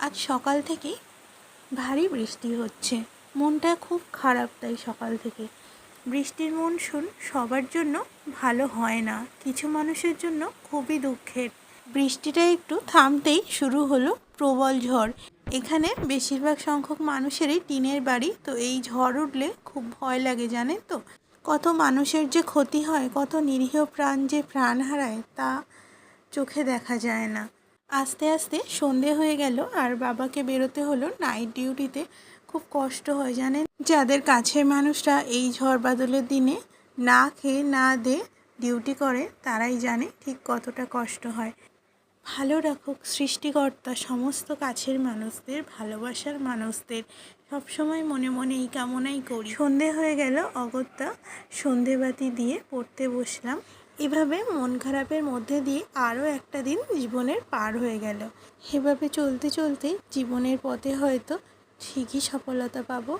আজ সকাল থেকেই ভারী বৃষ্টি হচ্ছে। মনটা খুব খারাপ তাই সকাল থেকে। বৃষ্টির মনসুন সবার জন্য ভালো হয় না। কিছু মানুষের জন্য খুবই দুঃখের। বৃষ্টিটা একটু থামতেই শুরু হলো প্রবল ঝড়। এখানে বেশিরভাগ সংখ্যক মানুষেরই টিনের বাড়ি, তো এই ঝড় উঠলে খুব ভয় লাগে, জানেন তো? কত মানুষের যে ক্ষতি হয়, কত নিরীহ প্রাণ যে প্রাণ হারায়, তা চোখে দেখা যায় না। আস্তে আস্তে সন্ধে হয়ে গেল আর বাবাকে বেরোতে হলো নাইট ডিউটিতে খুব কষ্ট হয় জানেন? যাদের কাছের মানুষরা এই ঝড় বাদলের দিনে না খেয়ে না দে ডিউটি করে, তারাই জানে ঠিক কতটা কষ্ট হয়। ভালো রাখুক সৃষ্টিকর্তা সমস্ত কাছের মানুষদের, ভালোবাসার মানুষদের। সবসময় মনে মনে এই কামনাই করি। সন্ধে হয়ে গেল, অগত্যা সন্ধেবাতি দিয়ে পড়তে বসলাম। এভাবে মন খারাপের মধ্যে দিয়ে আরও একটা দিন জীবনের পার হয়ে গেল। এভাবে চলতে চলতে জীবনের পথে হয়তো ঠিকই সফলতা পাবো।